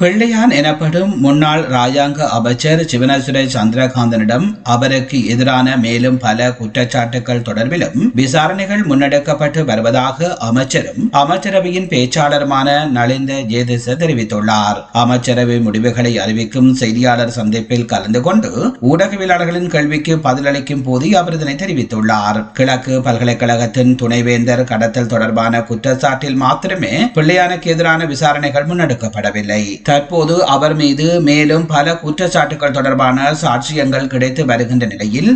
பிள்ளையான் எனப்படும் முன்னாள் ராஜாங்க அமைச்சர் சிவனசுரை சந்திரகாந்தனிடம் அவருக்கு எதிரான மேலும் பல குற்றச்சாட்டுகள் தொடர்பிலும் விசாரணைகள் முன்னெடுக்கப்பட்டு வருவதாக அமைச்சரும் அமைச்சரவையின் பேச்சாளருமான நலிந்த ஜேதிச தெரிவித்துள்ளார். அமைச்சரவை முடிவுகளை அறிவிக்கும் செய்தியாளர் சந்திப்பில் கலந்து கொண்டு ஊடகவியலாளர்களின் கேள்விக்கு பதிலளிக்கும் போது அவர் இதனை தெரிவித்துள்ளார். கிழக்கு பல்கலைக்கழகத்தின் துணைவேந்தர் கடத்தல் தொடர்பான குற்றச்சாட்டில் மாத்திரமே பிள்ளையானுக்கு எதிரான விசாரணைகள் முன்னெடுக்கப்படவில்லை. தற்போது அவர் மீது மேலும் பல குற்றச்சாட்டுகள் தொடர்பான சாட்சியங்கள் கிடைத்து வருகின்ற நிலையில்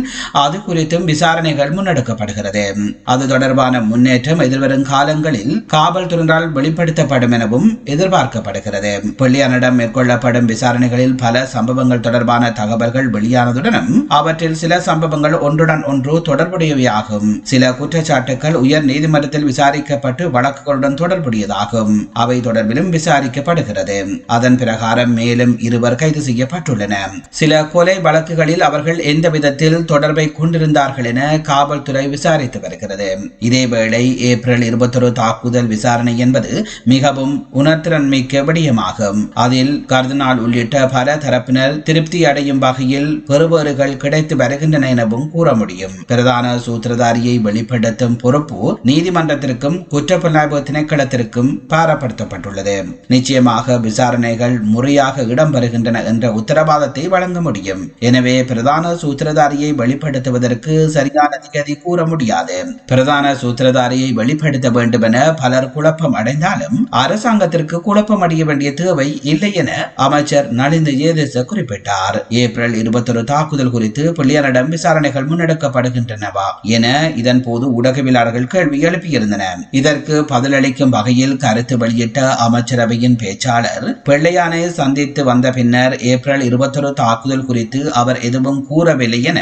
அது குறித்தும் விசாரணைகள் முன்னெடுக்கப்படுகிறது. அது தொடர்பான முன்னேற்றம் எதிர்வரும் காலங்களில் காவல்துறையினரால் வெளிப்படுத்தப்படும் எனவும் எதிர்பார்க்கப்படுகிறது. பிள்ளையானிடம் மேற்கொள்ளப்படும் விசாரணைகளில் பல சம்பவங்கள் தொடர்பான தகவல்கள் வெளியானதுடனும் அவற்றில் சில சம்பவங்கள் ஒன்றுடன் ஒன்று தொடர்புடையவையாகும். சில குற்றச்சாட்டுகள் உயர் நீதிமன்றத்தில் விசாரிக்கப்பட்டு வழக்குகளுடன் தொடர்புடையதாகும். அவை தொடர்பிலும் விசாரிக்கப்படுகிறது. அதன் பிரகாரம் மேலும் இருவர் கைது செய்யப்பட்டுள்ளனர் சில கொலை வழக்குகளில் அவர்கள் எந்த விதத்தில் தொடர்பை கொண்டிருந்தார்கள் என காவல்துறை விசாரித்து வருகிறது. இதேவேளை ஏப்ரல் இருபத்தொரு தாக்குதல் விசாரணை என்பது மிகவும் உணர்திறன் மிக்க விடயமாகும். அதில் கர்தனால் உள்ளிட்ட பல தரப்பினர் திருப்தி அடையும் வகையில் பெறுபேறுகள் கிடைத்து வருகின்றன எனவும் கூற முடியும். பிரதான சூத்திரதாரியை வெளிப்படுத்தும் பொறுப்பு நீதிமன்றத்திற்கும் குற்றப்புலனாய்வு திணைக்களத்திற்கும் பாரப்படுத்தப்பட்டுள்ளது. நிச்சயமாக விசாரணை விசாரணைகள் முறையாக இடம்பெறுகின்றன என்ற உத்தரவாதத்தை வழங்க முடியும். எனவே பிரதான சூத்திரதாரியை வெளிப்படுத்துவதற்கு சரியான திகதி கூற முடியாது. பிரதான சூத்திரதாரியை வெளிப்படுத்த வேண்டும் என பலர் குழப்பம் அடைந்தாலும் அரசாங்கத்திற்கு குழப்பம் அடைய வேண்டிய தேவை இல்லை என அமைச்சர் நலிந்த ஏதேச குறிப்பிட்டார். ஏப்ரல் இருபத்தொரு தாக்குதல் குறித்து பிள்ளையரிடம் விசாரணைகள் முன்னெடுக்கப்படுகின்றனவா என இதன் போது ஊடகவியலாளர்கள் கேள்வி எழுப்பியிருந்தன. இதற்கு பதிலளிக்கும் வகையில் கருத்து வெளியிட்ட அமைச்சரவையின் பேச்சாளர் வெள்ளையானை சந்தித்து வந்த பின்னர் ஏப்ரல் இருபத்தொரு தாக்குதல் குறித்து அவர் எதுவும் கூறவில்லை என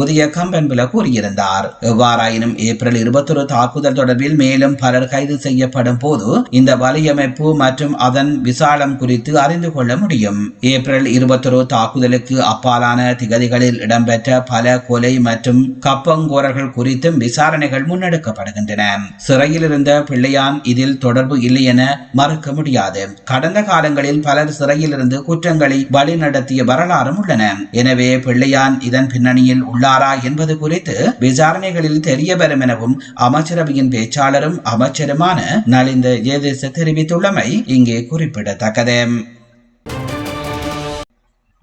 உதய கம்பன்பில கூறியிருந்தார். எவ்வாறாயினும் ஏப்ரல் இருபத்தொரு தாக்குதல் தொடர்பில் மேலும் பலர் கைது செய்யப்படும் போது இந்த வலையமைப்பு மற்றும் அதன் விசாலம் குறித்து அறிந்து கொள்ள முடியும். ஏப்ரல் இருபத்தொரு தாக்குதலுக்கு அப்பாலான திகதிகளில் இடம்பெற்ற பல கொலை மற்றும் கப்பங்கோரர்கள் குறித்தும் விசாரணைகள் முன்னெடுக்கப்படுகின்றன. சிறையில் இருந்த பிள்ளையான் இதில் தொடர்பு இல்லை என மறுக்க முடியாது. கடந்த காலங்களில் பலர் சிறையில் இருந்து குற்றங்களை வழிநடத்திய வரலாறும் உள்ளன. எனவே பிள்ளையான் இதன் பின்னணியில் உள்ளாரா என்பது குறித்து விசாரணைகளில் தெரிய வரும் எனவும் அமைச்சரவையின் பேச்சாளரும் அமைச்சருமான நலிந்த ஏதேச தெரிவித்துள்ளமை இங்கே குறிப்பிடத்தக்கது.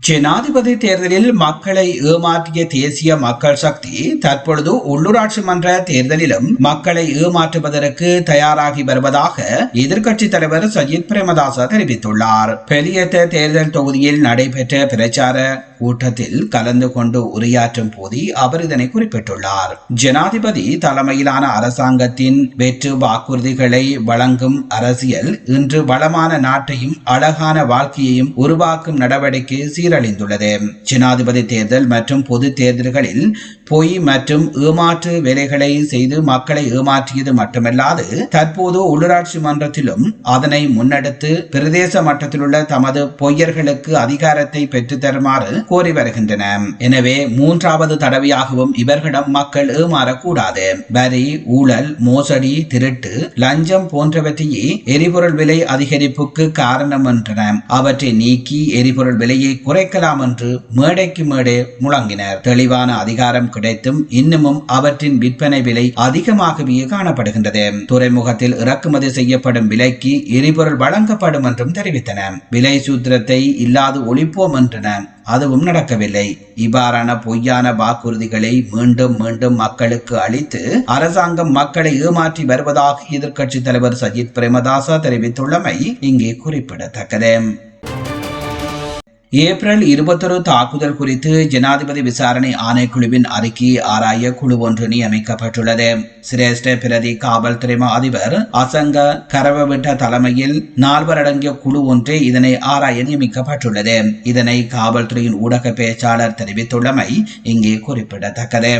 ஜனாதிபதி தேர்தலில் மக்களை ஏமாற்றிய தேசிய மக்கள் சக்தி தற்பொழுது உள்ளூராட்சி மன்ற தேர்தலிலும் மக்களை ஏமாற்றுவதற்கு தயாராகி வருவதாக எதிர்க்கட்சி தலைவர் சஜித் பிரேமதாச தெரிவித்துள்ளார். பெலியத்த தேர்தல் தொகுதியில் நடைபெற்ற பிரச்சார கூட்டத்தில் கலந்து கொண்டு உரையாற்றும் போது அவர் இதனை குறிப்பிட்டுள்ளார். ஜனாதிபதி தலைமையிலான அரசாங்கத்தின் வெற்று வாக்குறுதிகளை வழங்கும் அரசியல் இன்று வளமான நாட்டையும் அழகான வாழ்க்கையையும் உருவாக்கும் நடவடிக்கை சீரழிந்துள்ளது. ஜனாதிபதி தேர்தல் மற்றும் பொது தேர்தல்களில் பொய் மற்றும் ஏமாற்று வேலைகளை செய்து மக்களை ஏமாற்றியது மட்டுமல்லாது தற்போது உள்ளூராட்சி மன்றத்திலும் அதனை முன்னெடுத்து பிரதேச மட்டத்திலுள்ள தமது பொய்யர்களுக்கு அதிகாரத்தை பெற்று தருமாறு கோரி வருகின்றன. எனவே மூன்றாவது தடவையாகவும் இவர்களிடம் மக்கள் ஏமாறக்கூடாது. வரி ஊழல் மோசடி திருட்டு லஞ்சம் போன்றவற்றையே எரிபொருள் விலை அதிகரிப்புக்கு காரணம் என்றன. அவற்றை நீக்கி எரிபொருள் விலையை குறைக்கலாம் என்று மேடைக்கு மேடை முழங்கினர். தெளிவான அதிகாரம் கிடைத்தும் இன்னமும் அவற்றின் விற்பனை விலை அதிகமாகவே காணப்படுகின்றது. துறைமுகத்தில் இறக்குமதி செய்யப்படும் விலைக்கு எரிபொருள் வழங்கப்படும் என்றும் தெரிவித்தன. விலை சூத்திரத்தை இல்லாது ஒழிப்போம் என்றன அதுவும் நடக்கவில்லை. இவ்வாறான பொய்யான வாக்குறுதிகளை மீண்டும் மீண்டும் மக்களுக்கு அளித்து அரசாங்கம் மக்களை ஏமாற்றி வருவதாக எதிர்க்கட்சி தலைவர் சஜித் பிரேமதாசா தெரிவித்துள்ளமை இங்கே குறிப்பிடத்தக்கது. ஏப்ரல் இருபத்தொரு தாக்குதல் குறித்து ஜனாதிபதி விசாரணை ஆணைக்குழுவின் அறிக்கையை ஆராய குழு ஒன்று நியமிக்கப்பட்டுள்ளது. சிரேஷ்ட பிரதி காவல்துறை அதிபர் அசங்க கரவவிட்ட தலைமையில் நால்வர் அடங்கிய குழு ஒன்றே இதனை ஆராய நியமிக்கப்பட்டுள்ளது. இதனை காவல்துறையின் ஊடக பேச்சாளர் தெரிவித்துள்ளமை இங்கே குறிப்பிடத்தக்கது.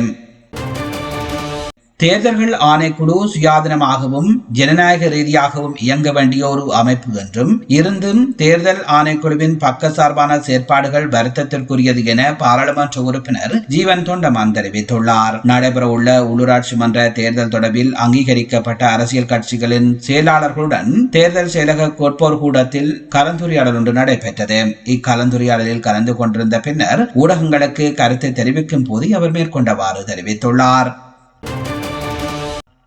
தேர்தல்கள் ஆணைக்குழு சுயாதீனமாகவும் ஜனநாயக ரீதியாகவும் இயங்க வேண்டிய ஒரு அமைப்பு என்றும் இருந்தும் தேர்தல் ஆணைக்குழுவின் பக்கசார்பான செயற்பாடுகள் வருத்தத்திற்குரியது என பாராளுமன்ற உறுப்பினர் ஜீவன் தொண்டமான் தெரிவித்துள்ளார். நடைபெறவுள்ள உள்ளூராட்சி மன்ற தேர்தல் தொடர்பில் அங்கீகரிக்கப்பட்ட அரசியல் கட்சிகளின் செயலாளர்களுடன் தேர்தல் செயலக கோட்போர் கூடத்தில் கலந்துரையாடல் ஒன்று நடைபெற்றது. இக்கலந்துரையாடலில் கலந்து கொண்டிருந்த பின்னர் ஊடகங்களுக்கு கருத்தை தெரிவிக்கும் போது அவர் மேற்கொண்டவாறு தெரிவித்துள்ளார்.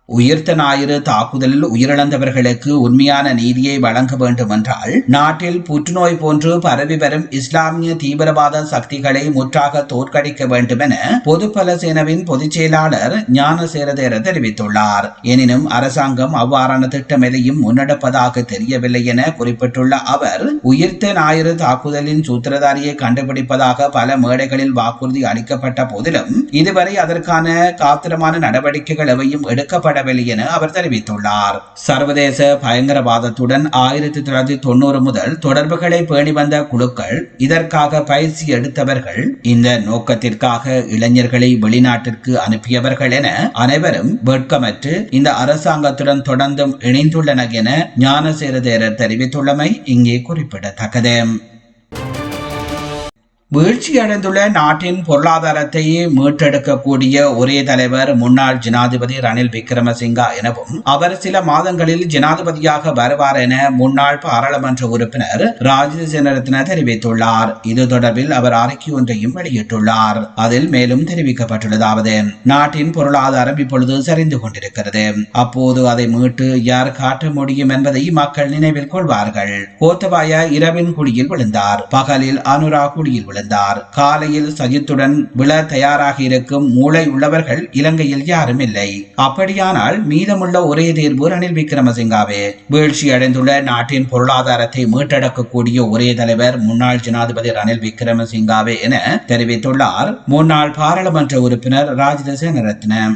உயிர்த்த ஞாயிறு தாக்குதலில் உயிரிழந்தவர்களுக்கு உண்மையான நீதியை வழங்க வேண்டும் என்றால் நாட்டில் புற்றுநோய் போன்று பரவி வரும் இஸ்லாமிய தீவிரவாத சக்திகளை முற்றாக தோற்கடிக்க வேண்டும் என பொதுப்பல சேனவின் பொதுச் செயலாளர் ஞானசேரதேர தெரிவித்துள்ளார். எனினும் அரசாங்கம் அவ்வாறான திட்டம் எதையும் முன்னெடுப்பதாக தெரியவில்லை என குறிப்பிட்டுள்ள அவர் உயிர்த்த ஞாயிறு தாக்குதலின் சூத்திரதாரியை கண்டுபிடிப்பதாக பல மேடைகளில் வாக்குறுதி அளிக்கப்பட்ட போதிலும் இதுவரை அதற்கான காத்திரமான நடவடிக்கைகள் எவையும் எடுக்கப்பட செயல்படவில்லை என அவர் தெரிவித்துள்ளார். சர்வதேச பயங்கரவாதத்துடன் ஆயிரத்தி தொள்ளாயிரத்தி தொண்ணூறு முதல் தொடர்புகளை பேணி வந்த குழுக்கள் இதற்காக பயிற்சி எடுத்தவர்கள் இந்த நோக்கத்திற்காக இளைஞர்களை வெளிநாட்டிற்கு அனுப்பியவர்கள் என அனைவரும் வெட்கமற்று இந்த அரசாங்கத்துடன் தொடர்ந்தும் இணைந்துள்ளனர் என ஞானசேரதேரர் தெரிவித்துள்ளமை இங்கே குறிப்பிடத்தக்கது. வீழ்ச்சியடைந்துள்ள நாட்டின் பொருளாதாரத்தை மீட்டெடுக்கக்கூடிய ஒரே தலைவர் முன்னாள் ஜனாதிபதி ரணில் விக்ரமசிங்கா எனவும் அவர் சில மாதங்களில் ஜனாதிபதியாக வருவார் என முன்னாள் பாராளுமன்ற உறுப்பினர் ராஜித தெரிவித்துள்ளார். இது தொடர்பில் அவர் அறிக்கை ஒன்றையும் வெளியிட்டுள்ளார். அதில் மேலும் தெரிவிக்கப்பட்டுள்ளதாவது நாட்டின் பொருளாதாரம் இப்பொழுது சரிந்து கொண்டிருக்கிறது. அப்போது அதை மீட்டு யார் காட்ட முடியும் என்பதை மக்கள் நினைவில் கொள்வார்கள். கோத்தபாய இரவின் குடியில் விழுந்தார். பகலில் அனுரா குழியில் விழுந்தார் காலையில் சஜித்துடன் விழ தயாராக இருக்கும் மூளை உள்ளவர்கள் இலங்கையில் யாரும் இல்லை. அப்படியானால் மீதமுள்ள ஒரே தேர்வு ரணில் விக்ரமசிங்காவே. வீழ்ச்சி அடைந்துள்ள நாட்டின் பொருளாதாரத்தை மீட்டெடுக்கக்கூடிய ஒரே தலைவர் முன்னாள் ஜனாதிபதி ரணில் விக்ரமசிங்காவே என தெரிவித்துள்ளார் முன்னாள் பாராளுமன்ற உறுப்பினர் ராஜித ரத்னம்.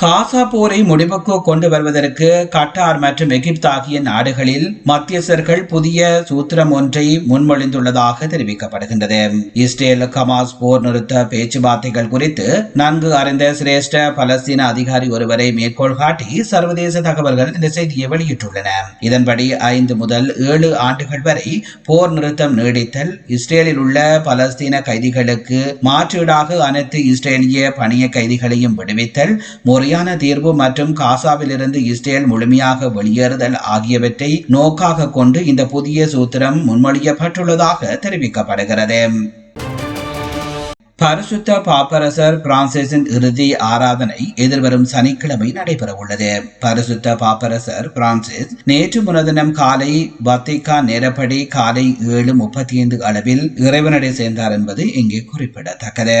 காசா போரை முடிவுக்கு கொண்டு வருவதற்கு கட்டார் மற்றும் எகிப்து ஆகிய நாடுகளில் மத்தியஸ்தர்கள் புதிய சூத்திரம் ஒன்றை முன்மொழிந்துள்ளதாக தெரிவிக்கப்படுகின்றது. இஸ்ரேல் கமாஸ் போர் நிறுத்த பேச்சுவார்த்தைகள் குறித்து நன்கு அறிந்த சிரேஷ்ட பலஸ்தீன அதிகாரி ஒருவரை மேற்கோள் காட்டி சர்வதேச தகவல்கள் இந்த செய்தியை வெளியிட்டுள்ளன. இதன்படி ஐந்து முதல் ஏழு ஆண்டுகள் வரை போர் நிறுத்தம் நீடித்தல் இஸ்ரேலில் உள்ள பலஸ்தீன கைதிகளுக்கு மாற்றீடாக அனைத்து இஸ்ரேலிய பணிய கைதிகளையும் விடுவித்தல் முறையான தீர்வு மற்றும் காசாவிலிருந்து இஸ்ரேல் முழுமையாக வெளியேறுதல் ஆகியவற்றை நோக்காக கொண்டு இந்த புதிய சூத்திரம் முன்மொழியப்பட்டுள்ளதாக தெரிவிக்கப்படுகிறது. பரிசுத்த பாப்பரசர் பிரான்சிஸின் இறுதி ஆராதனை எதிர்வரும் சனிக்கிழமை நடைபெற உள்ளது பரிசுத்த பாப்பரசர் பிரான்சிஸ் நேற்று முனதினம் காலை வத்திகா நேரப்படி காலை ஏழு முப்பத்தி ஐந்து அளவில் இறைவனடை சேர்ந்தார் என்பது இங்கே குறிப்பிடத்தக்கது.